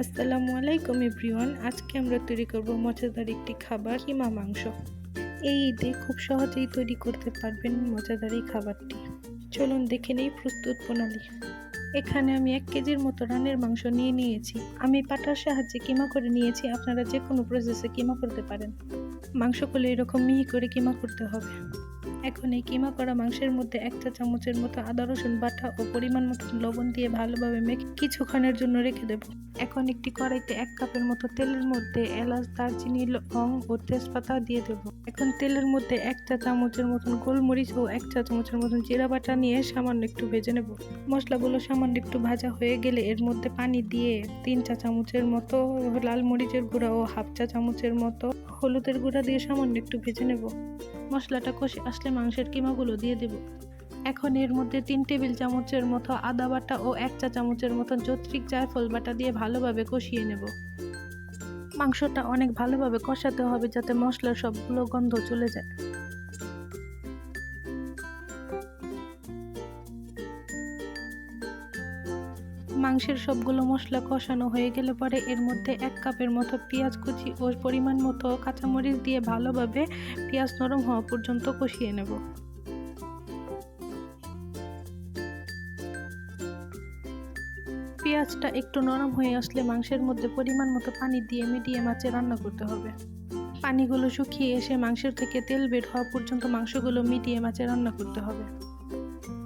আসসালামু আলাইকুম এভরিওয়ান। আজকে আমরা তৈরি করব মজাদার একটি খাবার, কিমা মাংস। এই ঈদে খুব সহজেই তৈরি করতে পারবেন মজাদার এই খাবারটি। চলুন দেখে নেই প্রস্তুত প্রণালী। এখানে আমি এক কেজির মতো রানের মাংস নিয়ে নিয়েছি। আমি পাটার সাহায্যে কিমা করে নিয়েছি, আপনারা যে কোনো প্রসেসে কিমা করতে পারেন। মাংসগুলো এরকম মিহি করে কিমা করতে হবে। এখন এই কিমা করা মাংসের মধ্যে এক চা চামচের মতো আদা, রসুন বাটা ও পরিমাণ মতো লবণ দিয়ে ভালোভাবে মেখে কিছুক্ষণের জন্য রেখে দেব। এখন একটি কড়াইতে এক কাপের মতো তেলের মধ্যে এলাচ, দারচিনি, লং ও তেজপাতা দিয়ে দেব। এখন তেলের মধ্যে এক চা চামচের মতন গোলমরিচ ও এক চা চামচের মতন জিরা বাটা নিয়ে সামান্য একটু ভেজে নেব। মশলাগুলো সামান্য একটু ভাজা হয়ে গেলে এর মধ্যে পানি দিয়ে তিন চা চামচের মতো লাল মরিচের গুঁড়া ও হাফ চা চামচের মতো হলুদের গুঁড়া দিয়ে সামান্য একটু ভেজে নেব। মশলাটা কষে আসলে মাংসের কিমাগুলো দিয়ে দেব। এখন এর মধ্যে তিন টেবিল চামচের মতো আদা বাটা ও এক চা চামচের মতো যৌত্রিক জায়ফল বাটা দিয়ে ভালোভাবে কষিয়ে নেব। মাংসটা অনেক ভালোভাবে কষাতে হবে যাতে মশলার সবগুলো গন্ধ চলে যায়। মাংসের সবগুলো মশলা কষানো হয়ে গেলে পরে এর মধ্যে এক কাপের মতো পেঁয়াজ কুচি ও পরিমাণ মতো কাঁচামরিচ দিয়ে ভালোভাবে পেঁয়াজ নরম হওয়া পর্যন্ত কষিয়ে নেব। পেঁয়াজটা একটু নরম হয়ে আসলে মাংসের মধ্যে পরিমাণ মতো পানি দিয়ে মিডিয়াম আঁচে রান্না করতে হবে। পানিগুলো শুকিয়ে এসে মাংসের থেকে তেল বের হওয়া পর্যন্ত মাংসগুলো মিডিয়াম আঁচে রান্না করতে হবে।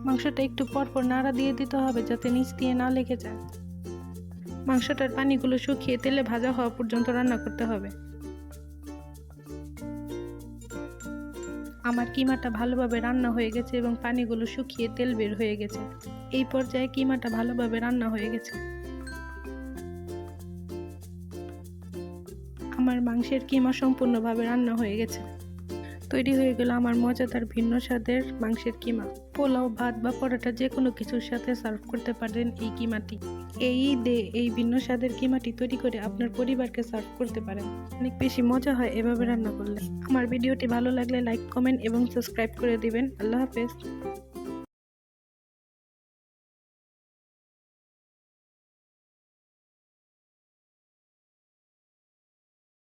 মাংসটা একটু পরপর নাড়া দিয়ে দিতে হবে যাতে নিচ দিয়ে না লেগে যায়। মাংসটার পানিগুলো শুকিয়ে তেলে ভাজা হওয়া পর্যন্ত রান্না করতে হবে। আমার কিমাটা ভালোভাবে রান্না হয়ে গেছে এবং পানিগুলো শুকিয়ে তেল বের হয়ে গেছে। এই পর্যায়ে কিমাটা ভালোভাবে রান্না হয়ে গেছে। আমার মাংসের কিমা সম্পূর্ণভাবে রান্না হয়ে গেছে। তৈরি হয়ে গেল আমার মজাদার ভিন্ন স্বাদের মাংসের কিমা। পোলাও, ভাত বা পরোটা যে কোনো কিছুর সাথে সার্ভ করতে পারেন এই কিমাটি। এই দে, এই ভিন্ন স্বাদের কিমাটি তৈরি করে আপনার পরিবারকে সার্ভ করতে পারেন। অনেক বেশি মজা হয় এভাবে রান্না করলে। আমার ভিডিওটি ভালো লাগলে লাইক কমেন্ট এবং সাবস্ক্রাইব করে দিবেন। আল্লাহ হাফেজ।